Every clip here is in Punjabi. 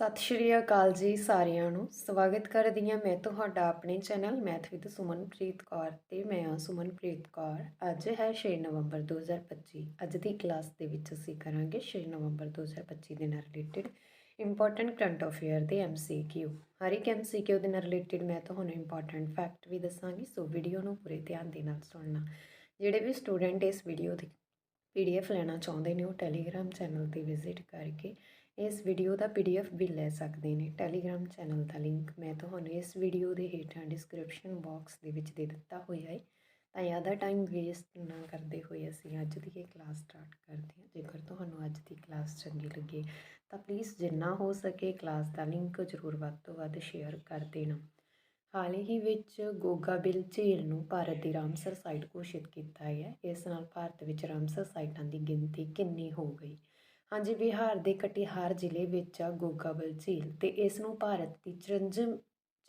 ਸਤਿ ਸ਼੍ਰੀ ਅਕਾਲ ਜੀ ਸਾਰਿਆਂ ਨੂੰ। ਸਵਾਗਤ ਕਰਦੀ ਹਾਂ ਮੈਂ ਤੁਹਾਡਾ ਆਪਣੇ channel math with Sumanpreet Kaur ਤੇ ਮੈਂ ਹਾਂ ਸੁਮਨਪ੍ਰੀਤ ਕੌਰ। ਅੱਜ ਹੈ 6 ਨਵੰਬਰ 2025 ਅੱਜ ਦੀ ਕਲਾਸ ਦੇ ਵਿੱਚ ਅਸੀਂ ਕਰਾਂਗੇ 6 ਨਵੰਬਰ 2025 ਦੇ ਨਾਲ ਰਿਲੇਟਡ ਇੰਪੋਰਟੈਂਟ ਕਰੰਟ ਅਫੇਅਰ ਦੇ ਐਮਸੀਕਿਊ ਹਰ ਇੱਕ ਐਮਸੀਕਿਊ ਦੇ ਨਾਲ ਰਿਲੇਟਡ ਮੈਂ ਤੁਹਾਨੂੰ ਇੰਪੋਰਟੈਂਟ ਫੈਕਟ ਵੀ ਦੱਸਾਂਗੀ, ਸੋ ਵੀਡੀਓ ਨੂੰ ਪੂਰੇ ਧਿਆਨ ਦੇ ਨਾਲ ਸੁਣਨਾ। ਜਿਹੜੇ ਵੀ ਸਟੂਡੈਂਟ ਇਸ ਵੀਡੀਓ ਦੀ ਪੀਡੀਐਫ ਲੈਣਾ ਚਾਹੁੰਦੇ ਨੇ ਉਹ ਟੈਲੀਗ੍ਰਾਮ ਚੈਨਲ ਤੇ ਵਿਜ਼ਿਟ ਕਰਕੇ ਇਸ ਵੀਡੀਓ ਦਾ ਪੀਡੀਐਫ ਵੀ ਲੈ ਸਕਦੇ ਨੇ। ਟੈਲੀਗ੍ਰਾਮ ਚੈਨਲ ਦਾ ਲਿੰਕ ਮੈਂ ਤੁਹਾਨੂੰ ਇਸ ਵੀਡੀਓ ਦੇ ਹੇਠਾਂ ਡਿਸਕ੍ਰਿਪਸ਼ਨ ਬਾਕਸ ਦੇ ਵਿੱਚ ਦੇ ਦਿੱਤਾ ਹੋਇਆ ਹੈ ਤਾਂ ਜ਼ਿਆਦਾ ਟਾਈਮ ਵੇਸਟ ਨਾ ਕਰਦੇ ਹੋਏ ਅਸੀਂ ਅੱਜ ਦੀ ਇਹ ਕਲਾਸ ਸਟਾਰਟ ਕਰਦੇ ਹਾਂ। ਜੇਕਰ ਤੁਹਾਨੂੰ ਅੱਜ ਦੀ ਕਲਾਸ ਚੰਗੀ ਲੱਗੇ, ਤਾਂ ਪਲੀਜ਼ ਜਿੰਨਾ ਹੋ ਸਕੇ ਕਲਾਸ ਦਾ ਲਿੰਕ ਜ਼ਰੂਰ ਵੱਧ ਤੋਂ ਵੱਧ ਸ਼ੇਅਰ ਕਰ ਦੇਣਾ। ਹਾਲ ਹੀ ਵਿੱਚ ਗੋਗਾ ਬਿਲ ਝੀਲ ਨੂੰ ਭਾਰਤ ਦੀ ਰਾਮਸਰ ਸਾਈਟ ਘੋਸ਼ਿਤ ਕੀਤਾ ਹੈ ਇਸ ਨਾਲ ਭਾਰਤ ਵਿੱਚ ਰਾਮਸਰ ਸਾਈਟਾਂ ਦੀ ਗਿਣਤੀ ਕਿੰਨੀ ਹੋ ਗਈ? ਹਾਂਜੀ, ਬਿਹਾਰ ਦੇ ਕਟਿਹਾਰ ਜ਼ਿਲ੍ਹੇ ਵਿੱਚ ਆ ਗੋਗਾਬਲ ਝੀਲ ਤੇ ਇਸ ਨੂੰ ਭਾਰਤ ਦੀ 54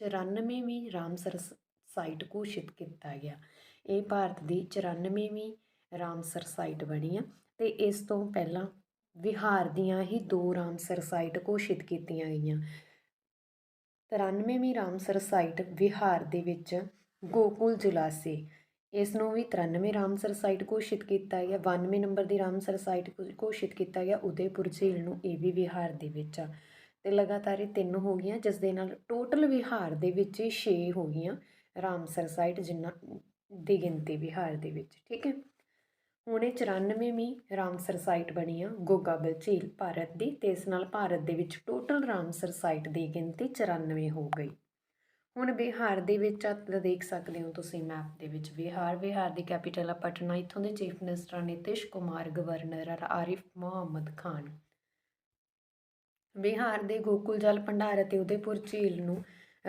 94ਵੀਂ ਰਾਮਸਰ ਸ- ਸਾਈਟ ਘੋਸ਼ਿਤ ਕੀਤਾ ਗਿਆ। ਇਹ ਭਾਰਤ ਦੀ 94ਵੀਂ ਰਾਮਸਰ ਸਾਈਟ ਬਣੀ ਆ ਤੇ ਇਸ ਤੋਂ ਪਹਿਲਾਂ ਬਿਹਾਰ ਦੀਆਂ ਹੀ ਦੋ ਰਾਮਸਰ ਸਾਈਟ ਘੋਸ਼ਿਤ ਕੀਤੀਆਂ ਗਈਆਂ। 93ਵੀਂ ਰਾਮਸਰ ਸਾਈਟ ਬਿਹਾਰ ਦੇ ਵਿੱਚ ਗੋਕੁਲ ਜ਼ਿਲ੍ਹਾ ਸੀ। ਇਸ ਨੂੰ ਵੀ 93 ਰਾਮਸਰ ਸਾਈਟ ਘੋਸ਼ਿਤ ਕੀਤਾ ਗਿਆ 92 ਨੰਬਰ ਦੀ ਰਾਮਸਰ ਸਾਈਟ ਘੋ- ਘੋਸ਼ਿਤ ਕੀਤਾ ਗਿਆ, ਉਦੈਪੁਰ ਝੀਲ ਨੂੰ ਇਹ ਵੀ ਬਿਹਾਰ ਦੇ ਵਿੱਚ ਆ। ਤੇ ਲਗਾਤਾਰ ਇਹ ਤਿੰਨ ਹੋ ਗਈਆਂ, ਜਿਸ ਦੇ ਨਾਲ ਟੋਟਲ ਬਿਹਾਰ ਦੇ ਵਿੱਚ ਇਹ 6 ਹੋ ਗਈਆਂ ਰਾਮਸਰ ਸਾਈਟ ਜਿੰਨਾ ਦੀ ਗਿਣਤੀ ਬਿਹਾਰ ਦੇ ਵਿੱਚ, ਠੀਕ ਹੈ? ਹੁਣ ਇਹ 94ਵੀਂ ਰਾਮਸਰ ਸਾਈਟ ਬਣੀ ਆ, ਗੋਗਾਬਲ ਝੀਲ ਭਾਰਤ ਦੀ, ਤੇ ਇਸ ਨਾਲ ਭਾਰਤ ਦੇ ਵਿੱਚ ਟੋਟਲ ਰਾਮਸਰ ਸਾਈਟ ਦੀ ਗਿਣਤੀ 94 ਹੋ ਗਈ। ਹੁਣ ਬਿਹਾਰ ਦੇ ਵਿੱਚ ਦੇਖ ਸਕਦੇ ਹੋ ਤੁਸੀਂ ਮੈਪ ਦੇ ਵਿੱਚ ਬਿਹਾਰ ਬਿਹਾਰ ਦੀ ਕੈਪੀਟਲ ਆ ਪਟਨਾ, ਇੱਥੋਂ ਦੇ chief minister Nitish Kumar governor Arif Mohammad Khan. Bihar ਦੇ ਗੋਕੁਲ ਜਲ ਭੰਡਾਰ ਅਤੇ ਉਦੈਪੁਰ ਝੀਲ ਨੂੰ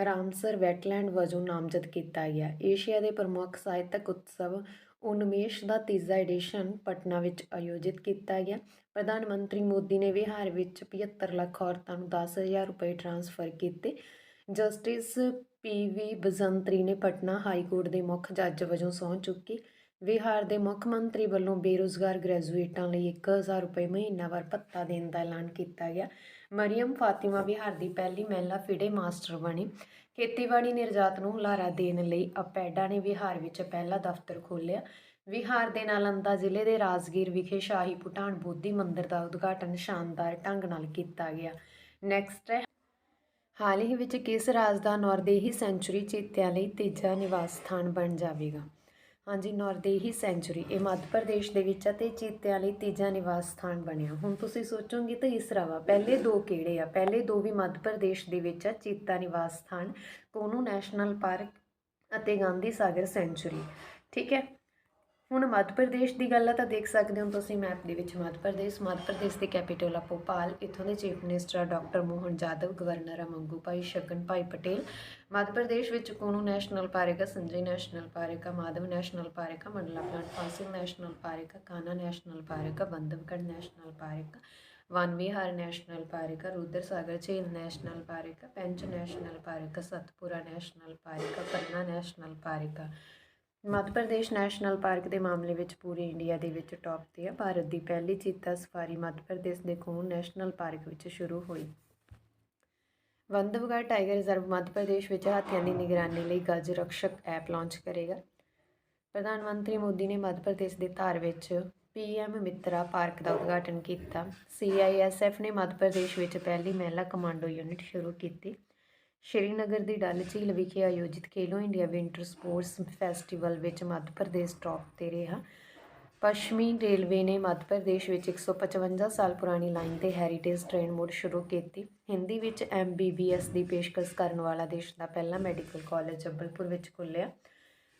ਰਾਮਸਰ ਵੈਟਲੈਂਡ ਵਜੋਂ ਨਾਮਜ਼ਦ ਕੀਤਾ ਗਿਆ। ਏਸ਼ੀਆ ਦੇ ਪ੍ਰਮੁੱਖ ਸਾਹਿਤਕ ਉਤਸਵ ਉਨਮੇਸ਼ ਦਾ ਤੀਜਾ ਐਡੀਸ਼ਨ ਪਟਨਾ ਵਿੱਚ ਆਯੋਜਿਤ ਕੀਤਾ ਗਿਆ। ਪ੍ਰਧਾਨ ਮੰਤਰੀ ਮੋਦੀ ਨੇ ਬਿਹਾਰ ਵਿੱਚ 75 ਲੱਖ ਔਰਤਾਂ ਨੂੰ 10000 ਰੁਪਏ ਟ੍ਰਾਂਸਫਰ ਕੀਤੇ। ਜਸਟਿਸ ਪੀ ਵੀ ਬਜੰਤਰੀ ਨੇ ਪਟਨਾ ਹਾਈ ਕੋਰਟ ਦੇ ਮੁੱਖ ਜੱਜ ਵਜੋਂ ਸਹੁੰ ਚੁੱਕੀ। ਬਿਹਾਰ ਦੇ ਮੁੱਖ ਮੰਤਰੀ ਵੱਲੋਂ ਬੇਰੁਜ਼ਗਾਰ ਗ੍ਰੈਜੂਏਟਾਂ ਲਈ 1000 ਰੁਪਏ ਮਹੀਨਾਵਾਰ ਭੱਤਾ ਦੇਣ ਦਾ ਐਲਾਨ ਕੀਤਾ ਗਿਆ। ਮਰੀਮ ਫਾਤਿਮਾ ਬਿਹਾਰ ਦੀ ਪਹਿਲੀ ਮਹਿਲਾ ਫਿਡੇ ਮਾਸਟਰ ਬਣੀ। ਖੇਤੀਬਾੜੀ ਨਿਰਜਾਤ ਨੂੰ ਹੁਲਾਰਾ ਦੇਣ ਲਈ ਅਪੈਡਾ ਨੇ ਬਿਹਾਰ ਵਿੱਚ ਪਹਿਲਾ ਦਫ਼ਤਰ ਖੋਲ੍ਹਿਆ। ਬਿਹਾਰ ਦੇ ਨਾਲੰਦਾ ਜ਼ਿਲ੍ਹੇ ਦੇ ਰਾਜਗੀਰ ਵਿਖੇ ਸ਼ਾਹੀ ਭੂਟਾਨ ਬੋਧੀ ਮੰਦਿਰ ਦਾ ਉਦਘਾਟਨ ਸ਼ਾਨਦਾਰ ਢੰਗ ਨਾਲ ਕੀਤਾ ਗਿਆ। ਨੈਕਸਟ ਹੈ ਹਾਲ ਹੀ ਵਿੱਚ ਕਿਸ ਰਾਜ ਦਾ ਨੌਰਦੇਹੀ ਸੈਂਚੁਰੀ ਚੀਤਿਆਂ ਲਈ ਤੀਜਾ ਨਿਵਾਸ ਸਥਾਨ ਬਣ ਜਾਵੇਗਾ? ਹਾਂਜੀ ਨੌਰਦੇਹੀ ਸੈਂਚੁਰੀ, ਇਹ ਮੱਧ ਪ੍ਰਦੇਸ਼ ਦੇ ਵਿੱਚ ਹੈ ਤੇ ਚੀਤਿਆਂ ਲਈ ਤੀਜਾ ਨਿਵਾਸ ਸਥਾਨ ਬਣਿਆ। ਹੁਣ ਤੁਸੀਂ ਸੋਚੋਗੇ ਤਾਂ ਇਸਰਾ ਵਾ, ਪਹਿਲੇ ਦੋ ਕਿਹੜੇ ਆ? ਪਹਿਲੇ ਦੋ ਵੀ ਮੱਧ ਪ੍ਰਦੇਸ਼ ਦੇ ਵਿੱਚ ਆ, ਚੀਤਾ ਨਿਵਾਸ ਸਥਾਨ, ਕੋਨੂ ਨੈਸ਼ਨਲ ਪਾਰਕ ਅਤੇ ਗਾਂਧੀ ਸਾਗਰ ਸੈਂਚੁਰੀ। ਠੀਕ ਹੈ? ਹੁਣ ਮੱਧ ਪ੍ਰਦੇਸ਼ ਦੀ ਗੱਲ ਆ ਤਾਂ ਦੇਖ ਸਕਦੇ ਹੋ ਤੁਸੀਂ ਮੈਪ ਦੇ ਵਿੱਚ ਮੱਧ ਪ੍ਰਦੇਸ਼ ਮੱਧ ਪ੍ਰਦੇਸ਼ ਦੀ ਕੈਪੀਟਲ ਆ ਭੋਪਾਲ ਇੱਥੋਂ ਦੇ ਚੀਫ ਮਿਨਿਸਟਰ ਆ ਡਾਕਟਰ ਮੋਹਨ ਜਾਦਵ ਗਵਰਨਰ ਆ ਮੰਗੂ ਭਾਈ ਸ਼ਗਨ ਭਾਈ ਪਟੇਲ ਮੱਧ ਪ੍ਰਦੇਸ਼ ਵਿੱਚ ਕੋਨੂ ਨੈਸ਼ਨਲ ਪਾਰਕ ਆ ਸੰਜੇ ਨੈਸ਼ਨਲ ਪਾਰਕ ਆ ਮਾਧਵ ਨੈਸ਼ਨਲ ਪਾਰਕ ਆ Mandla plant fossil national park ਆ ਕਾਨਾ ਨੈਸ਼ਨਲ ਪਾਰਕ ਆ ਬੰਦਵਗੜ ਨੈਸ਼ਨਲ ਪਾਰਕ ਆ ਵਨ ਵਿਹਾਰ ਨੈਸ਼ਨਲ ਪਾਰਕ ਆ ਰੁਦਰ ਸਾਗਰ ਝੀਲ ਨੈਸ਼ਨਲ ਪਾਰਕ ਆ Pench national park Satpura national park Panna national park ਆ ਮੱਧ ਪ੍ਰਦੇਸ਼ ਨੈਸ਼ਨਲ ਪਾਰਕ ਦੇ ਮਾਮਲੇ ਵਿੱਚ ਪੂਰੇ ਇੰਡੀਆ ਦੇ ਵਿੱਚ ਟੌਪ ਤੇ ਹੈ ਭਾਰਤ ਦੀ ਪਹਿਲੀ ਚੀਤਾ ਸਫਾਰੀ ਮੱਧ ਪ੍ਰਦੇਸ਼ ਦੇ ਖੂਨ ਨੈਸ਼ਨਲ ਪਾਰਕ ਵਿੱਚ ਸ਼ੁਰੂ ਹੋਈ। ਬੰਧਵਗੜ੍ਹ ਟਾਈਗਰ ਰਿਜ਼ਰਵ ਮੱਧ ਪ੍ਰਦੇਸ਼ ਵਿੱਚ ਹਾਥੀਆਂ ਦੀ ਨਿਗਰਾਨੀ ਲਈ ਗੱਜ ਰਕਸ਼ਕ ਐਪ ਲਾਂਚ ਕਰੇਗਾ। ਪ੍ਰਧਾਨ ਮੰਤਰੀ ਮੋਦੀ ਨੇ ਮੱਧ ਪ੍ਰਦੇਸ਼ ਦੇ ਧਾਰ ਵਿੱਚ ਪੀਐਮ ਮਿੱਤਰਾ ਪਾਰਕ ਦਾ ਉਦਘਾਟਨ ਕੀਤਾ। ਸੀਆਈਐਸਐਫ ਨੇ ਮੱਧ ਪ੍ਰਦੇਸ਼ ਵਿੱਚ ਪਹਿਲੀ ਮਹਿਲਾ ਕਮਾਂਡੋ ਯੂਨਿਟ ਸ਼ੁਰੂ ਕੀਤੀ। ਸ਼੍ਰੀਨਗਰ ਦੀ ਡੱਲ ਝੀਲ ਵਿਖੇ ਆਯੋਜਿਤ Khelo India winter sports festival ਵਿੱਚ ਮੱਧ ਪ੍ਰਦੇਸ਼ ਟੌਪ ਤੇ ਰਿਹਾ। ਪੱਛਮੀ ਰੇਲਵੇ ਨੇ ਮੱਧ ਪ੍ਰਦੇਸ਼ ਵਿੱਚ 155 ਸਾਲ ਪੁਰਾਣੀ ਲਾਈਨ ਤੇ ਹੈਰੀਟੇਜ ਟ੍ਰੇਨ ਮੁੜ ਸ਼ੁਰੂ ਕੀਤੀ। ਹਿੰਦੀ ਵਿੱਚ ਐਮਬੀਬੀਐਸ ਦੀ ਪੇਸ਼ਕਸ਼ ਕਰਨ ਵਾਲਾ ਦੇਸ਼ ਦਾ ਪਹਿਲਾ ਮੈਡੀਕਲ ਕਾਲਜ ਜਬਲਪੁਰ ਵਿੱਚ ਖੁੱਲ੍ਹਿਆ।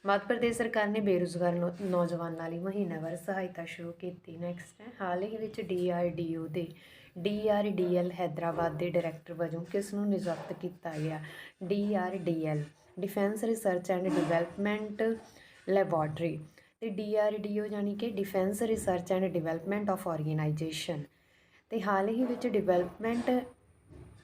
ਮੱਧ ਪ੍ਰਦੇਸ਼ ਸਰਕਾਰ ਨੇ ਬੇਰੁਜ਼ਗਾਰ ਨੌ- ਨੌਜਵਾਨਾਂ ਲਈ ਮਹੀਨਾਵਾਰ ਸਹਾਇਤਾ ਸ਼ੁਰੂ ਕੀਤੀ। ਨੈਕਸਟ ਹੈ, ਹਾਲ ਹੀ ਵਿੱਚ ਡੀਆਰਡੀਓ ਦੇ ਡੀਆਰਡੀਐਲ ਹੈਦਰਾਬਾਦ ਦੇ ਡਾਇਰੈਕਟਰ ਵਜੋਂ ਕਿਸ ਨੂੰ ਨਿਯੁਕਤ ਕੀਤਾ ਗਿਆ? DRDL defence research and development laboratory ਤੇ ਡੀਆਰਡੀਓ ਯਾਨੀ ਕਿ defence research and development of organisation. ਤੇ ਹਾਲ ਹੀ ਵਿੱਚ development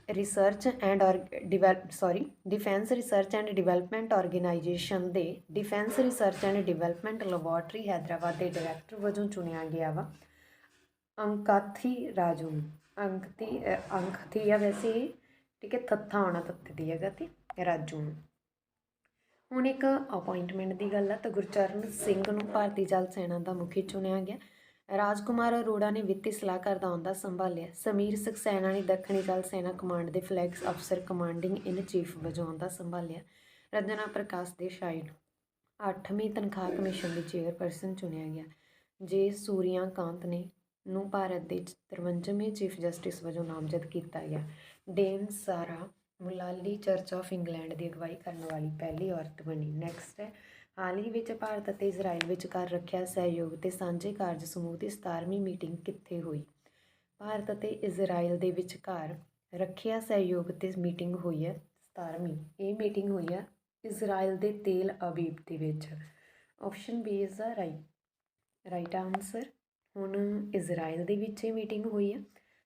research and develop sorry, defence research and development organisation ਦੇ defence research and development laboratory Hyderabad ਦੇ ਡਾਇਰੈਕਟਰ ਵਜੋਂ ਚੁਣਿਆ ਗਿਆ ਵਾ। ਅੰਕਾਥੀ ਰਾਜੂ ਅੰਕਤੀ ਅੰਕਥੀ ਆ ਵੈਸੇ ਇਹ, ਠੀਕ ਹੈ, ਥੱਥਾ ਆਉਣਾ ਤੱਤੇ ਦੀ ਹੈਗਾ ਤੇ ਰਾਜੂ। ਨੂੰ ਹੁਣ ਇੱਕ ਅਪਾਇੰਟਮੈਂਟ ਦੀ ਗੱਲ ਆ, ਤਾਂ ਗੁਰਚਰਨ ਸਿੰਘ ਨੂੰ ਭਾਰਤੀ ਜਲ ਸੈਨਾ ਦਾ ਮੁਖੀ ਚੁਣਿਆ ਗਿਆ। ਰਾਜਕੁਮਾਰ ਅਰੋੜਾ ਨੇ ਵਿੱਤੀ ਸਲਾਹਕਾਰ ਦਾ ਅਹੁਦਾ ਸੰਭਾਲਿਆ। ਸਮੀਰ ਸਕਸੈਨਾ ਨੇ ਦੱਖਣੀ ਜਲ ਸੈਨਾ ਕਮਾਂਡ ਦੇ ਫਲੈਗ ਅਫਸਰ ਕਮਾਂਡਿੰਗ ਇਨ ਚੀਫ ਵਜੋਂ ਦਾ ਸੰਭਾਲਿਆ। ਰੰਜਨਾ ਪ੍ਰਕਾਸ਼ ਦੇਸਾਈ ਨੂੰ 8ਵੀਂ ਤਨਖਾਹ ਕਮਿਸ਼ਨ ਦੀ ਚੇਅਰਪਰਸਨ ਚੁਣਿਆ ਗਿਆ। ਜੇ ਸੂਰਿਆਕਾਂਤ ਨੇ ਨੂੰ ਭਾਰਤ ਦੇ 53ਵੇਂ ਚੀਫ ਜਸਟਿਸ ਵਜੋਂ ਨਾਮਜ਼ਦ ਕੀਤਾ ਗਿਆ। Dame Sarah Mullally Church of England ਦੀ ਅਗਵਾਈ ਕਰਨ ਵਾਲੀ ਪਹਿਲੀ ਔਰਤ ਬਣੀ। ਨੈਕਸਟ ਹੈ। ਹਾਲ ਹੀ ਵਿੱਚ ਭਾਰਤ ਅਤੇ ਇਜ਼ਰਾਈਲ ਵਿਚਕਾਰ ਰੱਖਿਆ ਸਹਿਯੋਗ ਤੇ ਸਾਂਝੇ ਕਾਰਜ ਸਮੂਹ ਦੀ 17ਵੀਂ ਮੀਟਿੰਗ ਕਿੱਥੇ ਹੋਈ? ਭਾਰਤ ਅਤੇ ਇਜ਼ਰਾਈਲ ਦੇ ਵਿਚਕਾਰ ਰੱਖਿਆ ਸਹਿਯੋਗ ਤੇ ਮੀਟਿੰਗ ਹੋਈ ਹੈ 17ਵੀਂ ਇਹ ਮੀਟਿੰਗ ਹੋਈ ਹੈ ਇਜ਼ਰਾਈਲ ਦੇ ਤੇਲ ਅਬੀਬ ਦੇ ਵਿੱਚ। Option B is the right right answer ਹੁਣ ਇਜ਼ਰਾਈਲ ਦੇ ਵਿੱਚ ਇਹ ਮੀਟਿੰਗ ਹੋਈ ਹੈ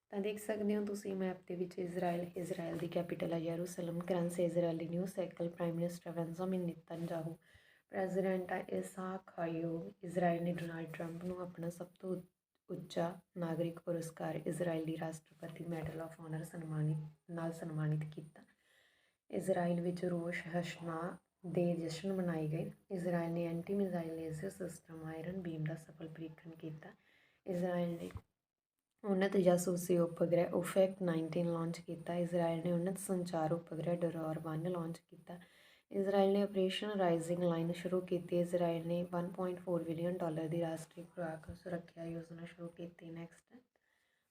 ਤਾਂ ਦੇਖ ਸਕਦੇ ਹੋ ਤੁਸੀਂ ਮੈਪ ਦੇ ਵਿੱਚ ਇਜ਼ਰਾਈਲ ਇਜ਼ਰਾਈਲ ਦੀ ਕੈਪੀਟਲ ਹੈ ਯਰੂਸ਼ਲਮ currency Israeli new shekel prime minister Benjamin Netanyahu president ਹੈ ਇਸਾਕ ਹਾਯੋਗ ਇਜ਼ਰਾਈਲ ਨੇ ਡੋਨਾਲਡ ਟਰੰਪ ਨੂੰ ਆਪਣਾ ਸਭ ਤੋਂ ਉੱਚਾ ਨਾਗਰਿਕ ਪੁਰਸਕਾਰ ਇਜ਼ਰਾਈਲੀ ਰਾਸ਼ਟਰਪਤੀ ਮੈਡਲ ਆਫ ਆਨਰ ਸਨਮਾਨਿਤ ਨਾਲ ਸਨਮਾਨਿਤ ਕੀਤਾ। ਇਜ਼ਰਾਈਲ ਵਿੱਚ ਰੋਸ਼ ਹਸ਼ਨਾ ਦੇ ਜਸ਼ਨ ਮਨਾਏ ਗਏ। ਇਜ਼ਰਾਈਲ ਨੇ anti missile laser system Iron Beam ਦਾ ਸਫਲ ਪ੍ਰੀਖਣ ਕੀਤਾ। ਇਜ਼ਰਾਈਲ ਨੇ ਉਨਤ ਜਾਸੂਸੀ ਉਪਗ੍ਰਹਿ ਉਫੈਕ 19 ਲਾਂਚ ਕੀਤਾ। ਇਜ਼ਰਾਈਲ ਨੇ ਉਨਤ ਸੰਚਾਰ ਉਪਗ੍ਰਹਿ ਡੋਰੋਰ 1 ਲਾਂਚ ਕੀਤਾ। ਇਜ਼ਰਾਈਲ ਨੇ ਆਪਰੇਸ਼ਨ ਰਾਈਜ਼ਿੰਗ ਲਾਈਨ ਸ਼ੁਰੂ ਕੀਤੀ। ਇਜ਼ਰਾਈਲ ਨੇ 1.4 ਬਿਲੀਅਨ ਡਾਲਰ ਦੀ ਰਾਸ਼ਟਰੀ ਖੁਰਾਕ ਸੁਰੱਖਿਆ ਯੋਜਨਾ ਸ਼ੁਰੂ ਕੀਤੀ। ਨੈਕਸਟ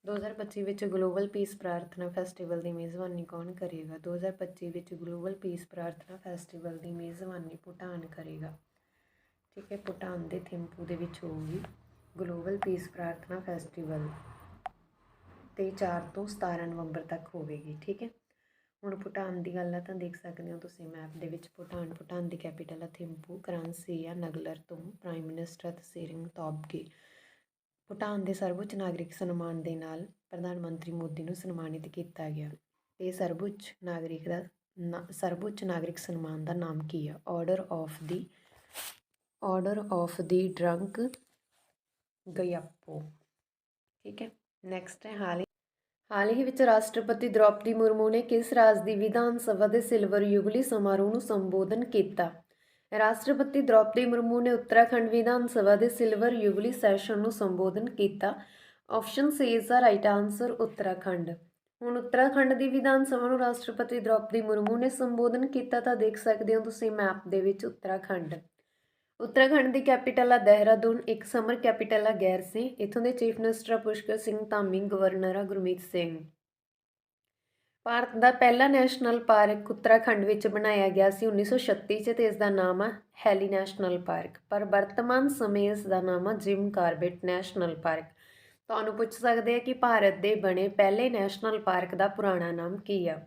2025 ਵਿੱਚ ਗਲੋਬਲ ਪੀਸ ਪ੍ਰਾਰਥਨਾ ਫੈਸਟੀਵਲ ਦੀ ਮੇਜ਼ਬਾਨੀ ਕੌਣ ਕਰੇਗਾ? 2025 ਵਿੱਚ ਗਲੋਬਲ ਪੀਸ ਪ੍ਰਾਰਥਨਾ ਫੈਸਟੀਵਲ ਦੀ ਮੇਜ਼ਬਾਨੀ ਭੂਟਾਨ ਕਰੇਗਾ। ਠੀਕ ਹੈ, ਭੂਟਾਨ ਦੇ ਥਿੰਪੂ ਦੇ ਵਿੱਚ ਹੋਊਗੀ। ਗਲੋਬਲ ਪੀਸ ਪ੍ਰਾਰਥਨਾ ਫੈਸਟੀਵਲ ਤੇ 4 ਤੋਂ 17 ਨਵੰਬਰ ਤੱਕ ਹੋਵੇਗੀ, ਠੀਕ ਹੈ? ਹੁਣ ਭੂਟਾਨ ਦੀ ਗੱਲ ਆ ਤਾਂ ਦੇਖ ਸਕਦੇ ਹੋ ਤੁਸੀਂ ਮੈਪ ਦੇ ਵਿੱਚ ਭੂਟਾਨ ਭੂਟਾਨ ਦੀ ਕੈਪੀਟਲ ਹੈ ਥਿੰਪੂ, ਕਰੰਸੀ ਆ ਨਗਲਰ ਤੋਂ ਪ੍ਰਾਈਮ ਮਿਨਿਸਟਰ ਤਸੀਰਿੰਗ ਤੋਬਗੇ। ਭੂਟਾਨ ਦੇ ਸਰਵਉੱਚ ਨਾਗਰਿਕ ਸਨਮਾਨ ਦੇ ਨਾਲ ਪ੍ਰਧਾਨ ਮੰਤਰੀ ਮੋਦੀ ਨੂੰ ਸਨਮਾਨਿਤ ਕੀਤਾ ਗਿਆ। ਤੇ ਸਰਵਉੱਚ ਨਾਗਰਿਕ ਦਾ ਨਾ- ਸਰਵਉੱਚ ਨਾਗਰਿਕ ਸਨਮਾਨ ਦਾ ਨਾਮ ਕੀ ਆ? Order of the order of the Druk ਗਯਾਪੋ ਠੀਕ ਹੈ ਨੈਕਸਟ ਹੈ ਹਾਲ ਹੀ। ਹਾਲ ਹੀ ਵਿੱਚ ਰਾਸ਼ਟਰਪਤੀ ਦ੍ਰੋਪਦੀ ਮੁਰਮੂ ਨੇ ਕਿਸ ਰਾਜ ਦੀ ਵਿਧਾਨ ਸਭਾ ਦੇ ਸਿਲਵਰ ਯੁਗਲੀ ਸਮਾਰੋਹ ਨੂੰ ਸੰਬੋਧਨ ਕੀਤਾ? ਰਾਸ਼ਟਰਪਤੀ ਦ੍ਰੋਪਦੀ ਮੁਰਮੂ ਨੇ ਉੱਤਰਾਖੰਡ ਵਿਧਾਨ ਸਭਾ ਦੇ ਸਿਲਵਰ ਯੁਗਲੀ ਸੈਸ਼ਨ ਨੂੰ ਸੰਬੋਧਨ ਕੀਤਾ। Option C is the right answer Uttarakhand. ਹੁਣ ਉੱਤਰਾਖੰਡ ਦੀ ਵਿਧਾਨ ਸਭਾ ਨੂੰ ਰਾਸ਼ਟਰਪਤੀ ਦ੍ਰੋਪਦੀ ਮੁਰਮੂ ਨੇ ਸੰਬੋਧਨ ਕੀਤਾ ਤਾਂ ਦੇਖ ਸਕਦੇ ਹੋ ਤੁਸੀਂ ਮੈਪ ਦੇ ਵਿੱਚ ਉੱਤਰਾਖੰਡ। ਉੱਤਰਾਖੰਡ ਦੀ ਕੈਪੀਟਲ ਆ ਦੇਹਰਾਦੂਨ, ਇੱਕ ਸਮਰ ਕੈਪੀਟਲ ਆ ਗੈਰ ਗੈਰਸੀ, ਇਥੋਂ ਦੇ chief minister Pushkar Singh Dhami, governor ਆ ਗੁਰਮੀਤ ਸਿੰਘ। ਭਾਰਤ ਦਾ ਪਹਿਲਾ ਨੈਸ਼ਨਲ ਪਾਰਕ ਉੱਤਰਾਖੰਡ ਵਿੱਚ ਬਣਾਇਆ ਗਿਆ ਸੀ 1936 ਚ ਤੇ ਇਸ ਦਾ ਨਾਮ ਆ ਹੈਲੀ ਨੈਸ਼ਨਲ ਪਾਰਕ, ਪਰ ਵਰਤਮਾਨ ਸਮੇਂ ਇਸ ਦਾ ਨਾਮ ਆ ਜਿਮ ਕਾਰਬੇਟ ਨੈਸ਼ਨਲ ਪਾਰਕ। ਤੁਹਾਨੂੰ ਪੁੱਛ ਸਕਦੇ ਆ ਕਿ ਭਾਰਤ ਦੇ ਬਣੇ ਪਹਿਲੇ ਨੈਸ਼ਨਲ ਪਾਰਕ ਦਾ ਪੁਰਾਣਾ ਨਾਮ ਕੀ ਆ?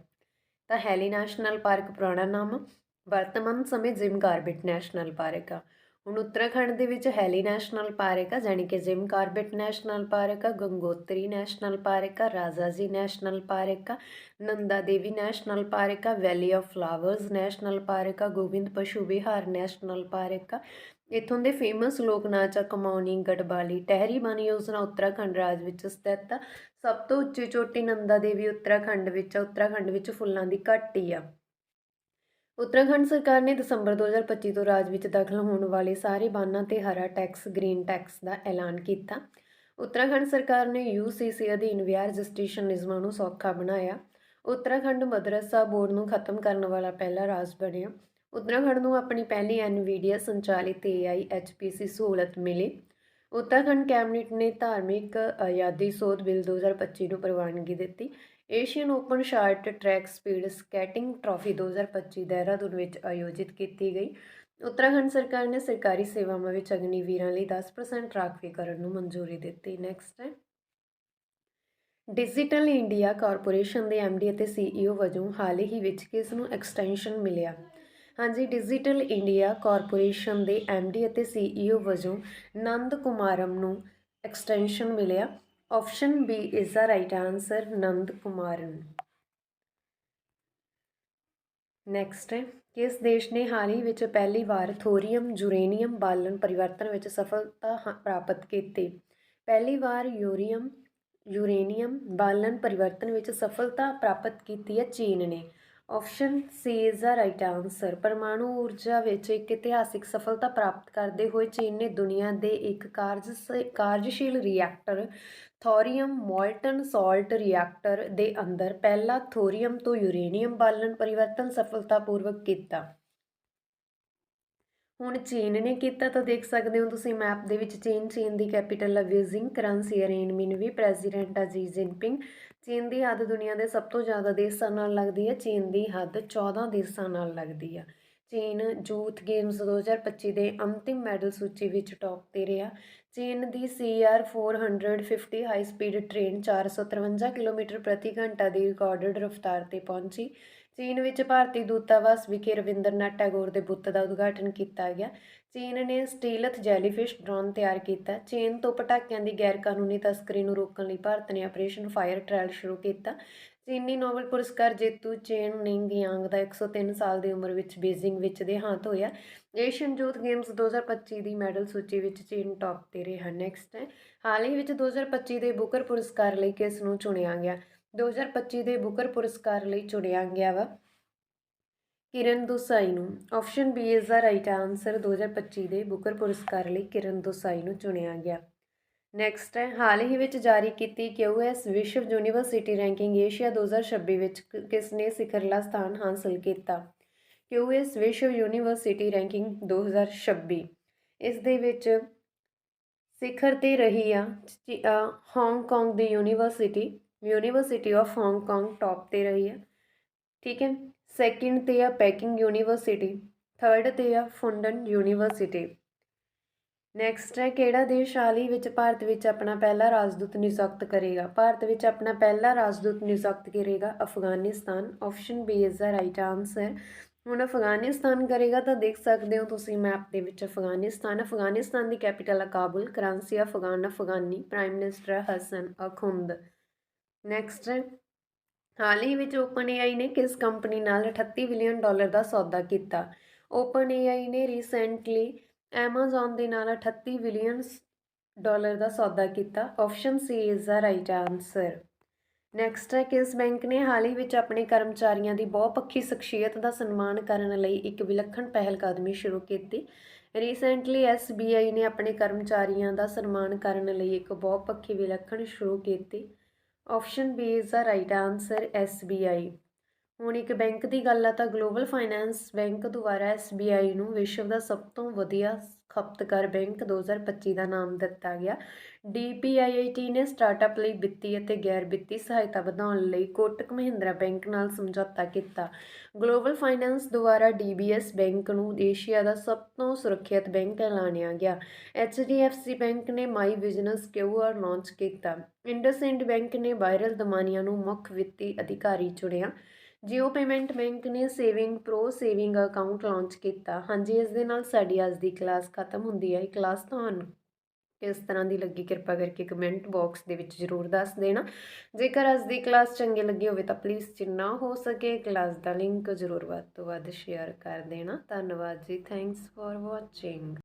ਤਾਂ ਹੈਲੀ ਨੈਸ਼ਨਲ ਪਾਰਕ ਪੁਰਾਣਾ ਨਾਮ ਆ। ਵਰਤਮਾਨ ਸਮੇਂ ਜਿਮ ਕਾਰਬੇਟ ਨੈਸ਼ਨਲ ਪਾਰਕ ਆ। ਹੁਣ ਉੱਤਰਾਖੰਡ ਦੇ ਵਿੱਚ ਹੈਲੀ ਨੈਸ਼ਨਲ ਪਾਰਕ ਆ, ਜਾਣੀ ਕਿ ਜਿਮ ਕਾਰਬੇਟ ਨੈਸ਼ਨਲ ਪਾਰਕ ਆ, ਗੰਗੋਤਰੀ ਨੈਸ਼ਨਲ ਪਾਰਕ ਆ, ਰਾਜਾ ਜੀ ਨੈਸ਼ਨਲ ਪਾਰਕ ਆ, ਨੰਦਾ ਦੇਵੀ ਨੈਸ਼ਨਲ ਪਾਰਕ ਆ, valley of flowers national park ਆ, ਗੋਬਿੰਦ ਪਸ਼ੂ ਵਿਹਾਰ ਨੈਸ਼ਨਲ ਪਾਰਕ ਆ। ਇਥੋਂ ਦੇ ਫੇਮਸ ਲੋਕ ਨਾਚ ਆ ਕਮੌਣੀ ਗੜਬਾਲੀ, ਟਹਿਰੀ ਬਨ ਯੋਜਨਾ ਉੱਤਰਾਖੰਡ ਰਾਜ ਵਿੱਚ ਸਥਿਤ ਆ। ਸਭ ਤੋਂ ਉੱਚੀ ਚੋਟੀ ਨੰਦਾ ਦੇਵੀ ਉੱਤਰਾਖੰਡ ਵਿੱਚ ਆ, ਉੱਤਰਾਖੰਡ ਵਿੱਚ ਫੁੱਲਾਂ ਦੀ ਘਾਟੀ ਆ। ਉੱਤਰਾਖੰਡ ਸਰਕਾਰ ਨੇ ਦਸੰਬਰ 2025 ਤੋਂ ਰਾਜ ਵਿੱਚ ਦਾਖਲ ਹੋਣ ਵਾਲੇ ਸਾਰੇ ਬਾਨਾਂ ਤੇ ਹਰਾ ਟੈਕਸ, ਗ੍ਰੀਨ ਟੈਕਸ ਦਾ ਐਲਾਨ ਕੀਤਾ। ਉੱਤਰਾਖੰਡ ਸਰਕਾਰ ਨੇ ਯੂਸੀਸੀ ਅਧੀਨ ਵਿਆਹ ਰਜਿਸਟ੍ਰੇਸ਼ਨ ਨਿਯਮਾਂ ਨੂੰ ਸੌਖਾ ਬਣਾਇਆ। ਉੱਤਰਾਖੰਡ ਮਦਰਸਾ ਬੋਰਡ ਨੂੰ ਖਤਮ ਕਰਨ ਵਾਲਾ ਪਹਿਲਾ ਰਾਜ ਬਣਿਆ। ਉੱਤਰਾਖੰਡ ਨੂੰ ਆਪਣੀ ਪਹਿਲੀ ਐਨਵੀਡੀਆ ਸੰਚਾਲਿਤ ਏਆਈ ਐਚਪੀਸੀ ਸਹੂਲਤ ਮਿਲੀ। ਉੱਤਰਾਖੰਡ ਕੈਬਨਿਟ ਨੇ ਧਾਰਮਿਕ ਆਜ਼ਾਦੀ ਸੋਧ ਬਿੱਲ 2025 ਨੂੰ ਪ੍ਰਵਾਨਗੀ ਦਿੱਤੀ। Asian open short track speed skating trophy 2025 Dehradun ਵਿੱਚ ਆਯੋਜਿਤ ਕੀਤੀ ਗਈ। ਉੱਤਰਾਖੰਡ ਸਰਕਾਰ ਨੇ ਸਰਕਾਰੀ ਸੇਵਾਵਾਂ ਵਿੱਚ ਅਗਨੀਵੀਰਾਂ ਲਈ 10% ਰਾਖਵੀਕਰਨ ਨੂੰ ਮਨਜ਼ੂਰੀ ਦਿੱਤੀ। ਨੈਕਸਟ ਹੈ। ਡਿਜੀਟਲ ਇੰਡੀਆ ਕਾਰਪੋਰੇਸ਼ਨ ਦੇ ਐਮਡੀ ਅਤੇ ਸੀਈਓ ਵਜੋਂ ਹਾਲ ਹੀ ਵਿੱਚ ਕਿਸ ਨੂੰ ਐਕਸਟੈਂਸ਼ਨ ਮਿਲਿਆ? ਹਾਂਜੀ ਡਿਜੀਟਲ ਇੰਡੀਆ ਕਾਰਪੋਰੇਸ਼ਨ ਦੇ ਐਮਡੀ ਅਤੇ ਸੀਈਓ ਵਜੋਂ ਨੰਦ ਕੁਮਾਰਮ ਨੂੰ ਐਕਸਟੈਂਸ਼ਨ ਮਿਲਿਆ। Option B is the right answer Nand Kumaran next ਕਿਸ ਦੇਸ਼ ਨੇ ਹਾਲ ਹੀ ਵਿੱਚ ਪਹਿਲੀ ਵਾਰ ਥੋਰੀਅਮ ਯੂਰੇਨੀਅਮ ਬਾਲਣ ਪਰਿਵਰਤਨ ਵਿੱਚ ਸਫਲਤਾ ਹਾ- ਪ੍ਰਾਪਤ ਕੀਤੀ? ਪਹਿਲੀ ਵਾਰ ਯੂਰੀਅਮ ਯੂਰੇਨੀਅਮ ਬਾਲਣ ਪਰਿਵਰਤਨ ਵਿੱਚ ਸਫਲਤਾ ਪ੍ਰਾਪਤ ਕੀਤੀ ਹੈ ਚੀਨ ਨੇ। Option C is the right answer ਪਰਮਾਣੂ ਊਰਜਾ ਵਿੱਚ ਇੱਕ ਇਤਿਹਾਸਿਕ ਸਫਲਤਾ ਪ੍ਰਾਪਤ ਕਰਦੇ ਹੋਏ ਚੀਨ ਨੇ ਦੁਨੀਆ ਦੇ ਇੱਕ ਕਾਰਜ, ਕਾਰਜਸ਼ੀਲ reactor thorium molten salt reactor ਦੇ ਅੰਦਰ ਪਹਿਲਾ ਥੋਰੀਅਮ ਤੋਂ ਯੂਰੇਨੀਅਮ ਬਾਲਣ ਪਰਿਵਰਤਨ ਸਫਲਤਾਪੂਰਵਕ ਕੀਤਾ। ਹੁਣ ਚੀਨ ਨੇ ਕੀਤਾ ਤਾਂ ਦੇਖ ਸਕਦੇ ਹੋ ਤੁਸੀਂ ਮੈਪ ਦੇ ਵਿੱਚ ਚੀਨ ਚੀਨ ਦੀ ਕੈਪੀਟਲ ਹੈ ਬੀਜਿੰਗ, ਕਰੰਸੀ ਅਰੇਨਮਿਨ ਵੀ ਪ੍ਰੈਜ਼ੀਡੈਂਟ ਆ ਜੀ ਜਿਨਪਿੰਗ। ਚੀਨ ਦੀ ਹੱਦ ਦੁਨੀਆ ਦੇ ਸਭ ਤੋਂ ਜ਼ਿਆਦਾ ਦੇਸ਼ਾਂ ਨਾਲ ਲੱਗਦੀ ਹੈ, ਚੀਨ ਦੀ ਹੱਦ 14 ਦੇਸ਼ਾਂ ਨਾਲ ਲੱਗਦੀ ਆ ਚੀਨ ਯੂਥ ਗੇਮਸ 2025 ਦੇ ਅੰਤਿਮ ਮੈਡਲ ਸੂਚੀ ਵਿੱਚ ਟੌਪ ਤੇ ਰਿਹਾ। ਚੀਨ ਦੀ CR 450 high speed train 453 kilometre ਪ੍ਰਤੀ ਘੰਟਾ ਦੀ ਰਿਕਾਰਡਡ ਰਫ਼ਤਾਰ ਤੇ ਪਹੁੰਚੀ। ਚੀਨ ਵਿੱਚ ਭਾਰਤੀ ਦੂਤਾਵਾਸ ਵਿਖੇ ਰਵਿੰਦਰਨਾਥ ਟੈਗੋਰ ਦੇ ਬੁੱਤ ਦਾ ਉਦਘਾਟਨ ਕੀਤਾ ਗਿਆ। ਚੀਨ ਨੇ ਸਟੀਲਥ ਜੈਲੀਫਿਸ਼ ਡਰੋਨ ਤਿਆਰ ਕੀਤਾ। ਚੀਨ ਤੋਂ ਪਟਾਕਿਆਂ ਦੀ ਗੈਰ ਕਾਨੂੰਨੀ ਤਸਕਰੀ ਨੂੰ ਰੋਕਣ ਲਈ ਭਾਰਤ ਨੇ ਆਪਰੇਸ਼ਨ ਫਾਇਰ ਟ੍ਰਾਇਲ ਸ਼ੁਰੂ ਕੀਤਾ। ਚੀਨੀ ਨੋਬਲ ਪੁਰਸਕਾਰ ਜੇਤੂ ਚੇਨ ਨਿੰਗ ਯਾਂਗ ਦਾ 103 ਸਾਲ ਦੀ ਉਮਰ ਵਿੱਚ ਬੀਜਿੰਗ ਵਿੱਚ ਦੇਹਾਂਤ ਹੋਇਆ। ਏਸ਼ੀਅਨ ਯੂਥ ਗੇਮਸ 2025 ਦੀ ਮੈਡਲ ਸੂਚੀ ਵਿੱਚ ਚੀਨ ਟੌਪ ਤੇ ਰਿਹਾ। ਨੈਕਸਟ ਹੈ ਹਾਲ ਹੀ ਵਿੱਚ 2025 ਦੇ ਬੁਕਰ ਪੁਰਸਕਾਰ ਲਈ ਕਿਸ ਨੂੰ ਚੁਣਿਆ ਗਿਆ? 2025 ਦੇ ਬੁਕਰ ਪੁਰਸਕਾਰ ਲਈ ਚੁਣਿਆ ਗਿਆ ਵਾ ਕਿਰਨ ਦੋਸਾਈ ਨੂੰ। Option B is the right answer 2025 ਦੇ ਬੁਕਰ ਪੁਰਸਕਾਰ ਲਈ ਕਿਰਨ ਦੋਸਾਈ ਨੂੰ ਚੁਣਿਆ ਗਿਆ। ਨੈਕਸਟ ਹੈ ਹਾਲ ਹੀ ਵਿੱਚ ਜਾਰੀ ਕੀਤੀ ਕਿਊਐਸ ਵਿਸ਼ਵ ਯੂਨੀਵਰਸਿਟੀ ਰੈਂਕਿੰਗ ਏਸ਼ੀਆ 2026 ਵਿੱਚ ਕ- ਕਿਸ ਨੇ ਸਿਖਰਲਾ ਸਥਾਨ ਹਾਸਲ ਕੀਤਾ? ਕਿਊਐਸ ਵਿਸ਼ਵ ਯੂਨੀਵਰਸਿਟੀ ਰੈਂਕਿੰਗ 2026 ਇਸ ਦੇ ਵਿੱਚ ਸਿਖਰ ਤੇ ਰਹੀ ਆ Hong Kong the university university of Hong Kong top ਤੇ ਰਹੀ ਆ। ਠੀਕ ਹੈ? ਸੈਕਿੰਡ ਤੇ ਆ ਪੈਕਿੰਗ ਯੂਨੀਵਰਸਿਟੀ ਥਰਡ ਤੇ ਆ ਫੁੰਡਨ ਯੂਨੀਵਰਸਿਟੀ ਨੈਕਸਟ ਹੈ, ਕਿਹੜਾ ਦੇਸ਼ ਹਾਲ ਹੀ ਵਿੱਚ ਭਾਰਤ ਵਿੱਚ ਆਪਣਾ ਪਹਿਲਾ ਰਾਜਦੂਤ ਨਿਯੁਕਤ ਕਰੇਗਾ? ਭਾਰਤ ਵਿੱਚ ਆਪਣਾ ਪਹਿਲਾ ਰਾਜਦੂਤ ਨਿਯੁਕਤ ਕਰੇਗਾ Afghanistan. Option B is the right answer ਹੁਣ ਅਫਗਾਨਿਸਤਾਨ ਕਰੇਗਾ ਤਾਂ ਦੇਖ ਸਕਦੇ ਹੋ ਤੁਸੀਂ ਮੈਪ ਦੇ ਵਿੱਚ ਅਫਗਾਨਿਸਤਾਨ। ਅਫਗਾਨਿਸਤਾਨ ਦੀ ਕੈਪੀਟਲ ਹੈ Kabul currency Afghan, Afghani prime minister Hasan Akhund next ਹੈ, ਹਾਲ ਹੀ ਵਿੱਚ ਓਪਨ OpenAI ਨੇ ਕਿਸ ਕੰਪਨੀ ਨਾਲ 38 ਬਿਲੀਅਨ ਡਾਲਰ ਦਾ ਸੌਦਾ ਕੀਤਾ? ਓਪਨ OpenAI ਨੇ ਰੀਸੈਂਟਲੀ Amazon ਦੇ ਨਾਲ 38 ਬਿਲੀਅਨ ਡਾਲਰ ਦਾ ਸੌਦਾ ਕੀਤਾ। Option C is the right answer next ਹੈ ਕਿਸ ਬੈਂਕ ਨੇ ਹਾਲ ਹੀ ਵਿੱਚ ਆਪਣੇ ਕਰਮਚਾਰੀਆਂ ਦੀ ਬਹੁਪੱਖੀ ਸ਼ਖਸੀਅਤ ਦਾ ਸਨਮਾਨ ਕਰਨ ਲਈ ਇੱਕ ਵਿਲੱਖਣ ਪਹਿਲ ਕਦਮੀ ਸ਼ੁਰੂ ਕੀਤੀ। ਰੀਸੈਂਟਲੀ SBI ਨੇ ਆਪਣੇ ਕਰਮਚਾਰੀਆਂ ਦਾ ਸਨਮਾਨ ਕਰਨ ਲਈ ਇੱਕ ਬਹੁਪੱਖੀ ਵਿਲੱਖਣ ਸ਼ੁਰੂ ਕੀਤੀ। Option B is the right answer SBI ਹੁਣ ਇੱਕ ਬੈਂਕ ਦੀ ਗੱਲ ਆ ਤਾਂ ਗਲੋਬਲ ਫਾਈਨੈਂਸ ਬੈਂਕ ਦੁਆਰਾ SBI ਨੂੰ ਵਿਸ਼ਵ ਦਾ ਸਭ ਤੋਂ ਵਧੀਆ ਖਪਤਕਾਰ ਬੈਂਕ 2025 ਦਾ ਨਾਮ ਦਿੱਤਾ ਗਿਆ। DPIIT ਨੇ ਸਟਾਰਟਅਪ ਲਈ ਵਿੱਤੀ ਅਤੇ ਗੈਰ ਵਿੱਤੀ ਸਹਾਇਤਾ ਵਧਾਉਣ ਲਈ ਕੋਟਕ ਮਹਿੰਦਰਾ ਬੈਂਕ ਨਾਲ ਸਮਝੌਤਾ ਕੀਤਾ। ਗਲੋਬਲ ਫਾਈਨੈਂਸ ਦੁਆਰਾ DBS ਬੈਂਕ ਨੂੰ ਏਸ਼ੀਆ ਦਾ ਸਭ ਤੋਂ ਸੁਰੱਖਿਅਤ ਬੈਂਕ ਐਲਾਨਿਆ ਗਿਆ। HDFC ਬੈਂਕ ਨੇ ਮਾਈ ਬਿਜ਼ਨਸ ਕਿਊਆਰ ਲਾਂਚ ਕੀਤਾ। ਇੰਡਸਇੰਡ ਬੈਂਕ ਨੇ ਵਾਇਰਲ ਦਮਾਨੀਆਂ ਨੂੰ ਮੁੱਖ ਵਿੱਤੀ ਅਧਿਕਾਰੀ ਚੁਣਿਆ। ਜੀਓ ਪੇਮੈਂਟ ਬੈਂਕ ਨੇ saving pro saving account launch ਕੀਤਾ। ਹਾਂਜੀ, ਇਸ ਦੇ ਨਾਲ ਸਾਡੀ ਅੱਜ ਦੀ ਕਲਾਸ ਖਤਮ ਹੁੰਦੀ ਹੈ। ਇਹ ਕਲਾਸ ਤੁਹਾਨੂੰ ਕਿਸ ਤਰ੍ਹਾਂ ਦੀ ਲੱਗੀ, ਕਿਰਪਾ ਕਰਕੇ ਕਮੈਂਟ ਬਾਕਸ ਦੇ ਵਿੱਚ ਜ਼ਰੂਰ ਦੱਸ ਦੇਣਾ। ਜੇਕਰ ਅੱਜ ਦੀ ਕਲਾਸ ਚੰਗੀ ਲੱਗੀ ਹੋਵੇ ਤਾਂ ਪਲੀਜ਼ ਜਿੰਨਾ ਹੋ ਸਕੇ, ਕਲਾਸ ਦਾ ਲਿੰਕ ਜ਼ਰੂਰ ਵੱਧ ਤੋਂ ਵੱਧ ਸ਼ੇਅਰ ਕਰ ਦੇਣਾ। ਧੰਨਵਾਦ ਜੀ ਥੈਂਕਸ ਫॉर ਵਾਚਿੰਗ